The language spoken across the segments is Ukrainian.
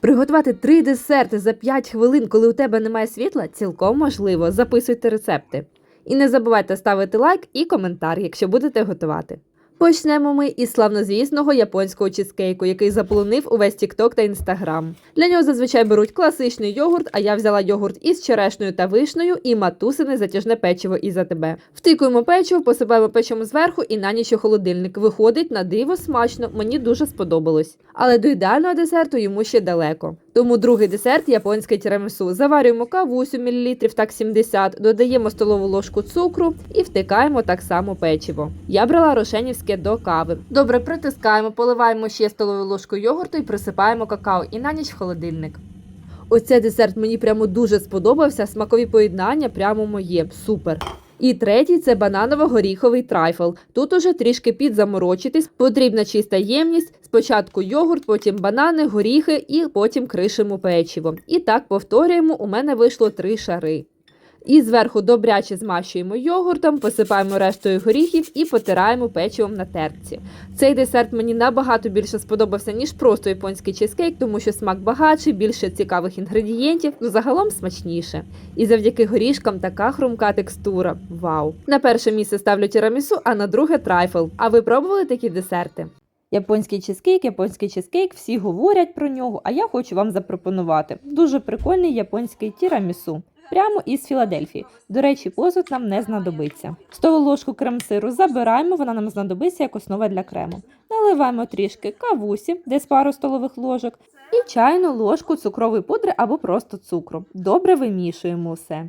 Приготувати три десерти за 5 хвилин, коли у тебе немає світла, цілком можливо. Записуйте рецепти. І не забувайте ставити лайк і коментар, якщо будете готувати. Почнемо ми із славнозвісного японського чизкейку, який заполонив увесь TikTok та Instagram. Для нього зазвичай беруть класичний йогурт, а я взяла йогурт із черешнею та вишнею і матусине затяжне печиво із АТБ. Втикуємо печиво, посипаємо печивом зверху і на ніч у холодильник. Виходить на диво смачно, мені дуже сподобалось. Але до ідеального десерту йому ще далеко. Тому другий десерт японське тірамісу. Заварюємо каву 7 мл, так 70, додаємо столову ложку цукру і втикаємо так само печиво. Я брала рошенівське до кави. Добре притискаємо, поливаємо ще столову ложку йогурту і присипаємо какао і на ніч в холодильник. Оцей десерт мені прямо дуже сподобався. Смакові поєднання прямо моє. Супер. І третій це бананово-горіховий трайфл. Тут уже трішки підзаморочитись, потрібна чиста ємність. Спочатку йогурт, потім банани, горіхи і потім кришимо печиво. І так повторюємо, у мене вийшло три шари. І зверху добряче змащуємо йогуртом, посипаємо рештою горіхів і потираємо печивом на терці. Цей десерт мені набагато більше сподобався, ніж просто японський чизкейк, тому що смак багатший, більше цікавих інгредієнтів, ну загалом смачніше. І завдяки горішкам така хрумка текстура. Вау! На перше місце ставлю тірамісу, а на друге трайфл. А ви пробували такі десерти? Японський чизкейк, японський чизкейк, всі говорять про нього, а я хочу вам запропонувати. Дуже прикольний японський тірамісу. Прямо із Філадельфії. До речі, посуд нам не знадобиться. Столу ложку крем-сиру забираємо, вона нам знадобиться як основа для крему. Наливаємо трішки кавусі, десь пару столових ложок, і чайну ложку цукрової пудри або просто цукру. Добре вимішуємо все.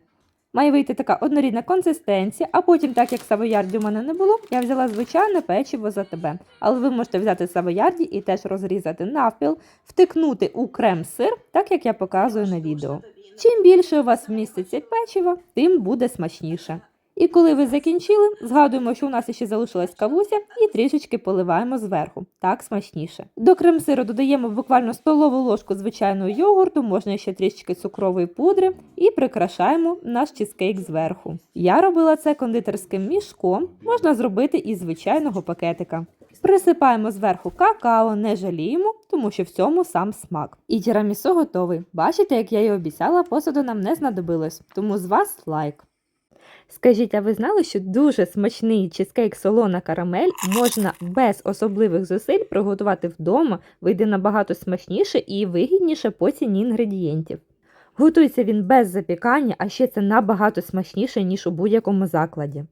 Має вийти така однорідна консистенція, а потім, так як савоярді у мене не було, я взяла звичайне печиво за тебе. Але ви можете взяти савоярді і теж розрізати навпіл, втикнути у крем-сир, так як я показую на відео. Чим більше у вас вміститься печиво, тим буде смачніше. І коли ви закінчили, згадуємо, що у нас ще залишилась кавуся, і трішечки поливаємо зверху. Так смачніше. До крем-сиру додаємо буквально столову ложку звичайного йогурту, можна ще трішечки цукрової пудри, і прикрашаємо наш чизкейк зверху. Я робила це кондитерським мішком, можна зробити із звичайного пакетика. Присипаємо зверху какао, не жаліємо, тому що в цьому сам смак. І тірамісу готовий. Бачите, як я і обіцяла, посуду нам не знадобилось, тому з вас лайк. Скажіть, а ви знали, що дуже смачний чизкейк солона карамель можна без особливих зусиль приготувати вдома, вийде набагато смачніше і вигідніше по ціні інгредієнтів. Готується він без запікання, а ще це набагато смачніше, ніж у будь-якому закладі.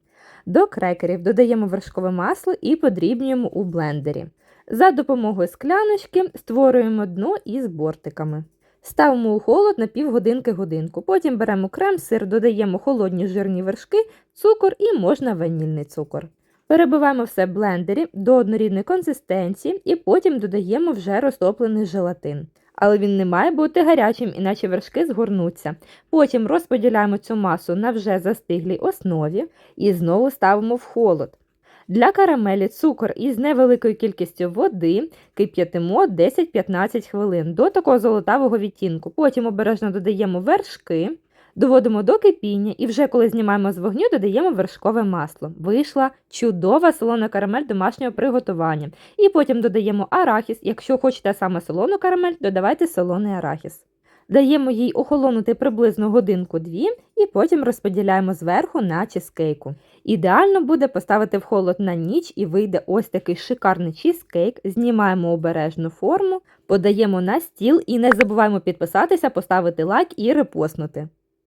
До крекерів додаємо вершкове масло і подрібнюємо у блендері. За допомогою скляночки створюємо дно із бортиками. Ставимо у холод на півгодинки годинку. Потім беремо крем, сир, додаємо холодні жирні вершки, цукор і можна ванільний цукор. Перебиваємо все в блендері до однорідної консистенції і потім додаємо вже розтоплений желатин. Але він не має бути гарячим, іначе вершки згорнуться. Потім розподіляємо цю масу на вже застиглій основі і знову ставимо в холод. Для карамелі цукор із невеликою кількістю води кип'ятимо 10-15 хвилин до такого золотавого відтінку. Потім обережно додаємо вершки, доводимо до кипіння і вже коли знімаємо з вогню, додаємо вершкове масло. Вийшла чудова солона карамель домашнього приготування. І потім додаємо арахіс. Якщо хочете саме солону карамель, додавайте солоний арахіс. Даємо їй охолонути приблизно годинку-дві і потім розподіляємо зверху на чизкейку. Ідеально буде поставити в холод на ніч і вийде ось такий шикарний чизкейк. Знімаємо обережну форму, подаємо на стіл і не забуваємо підписатися, поставити лайк і репостнути.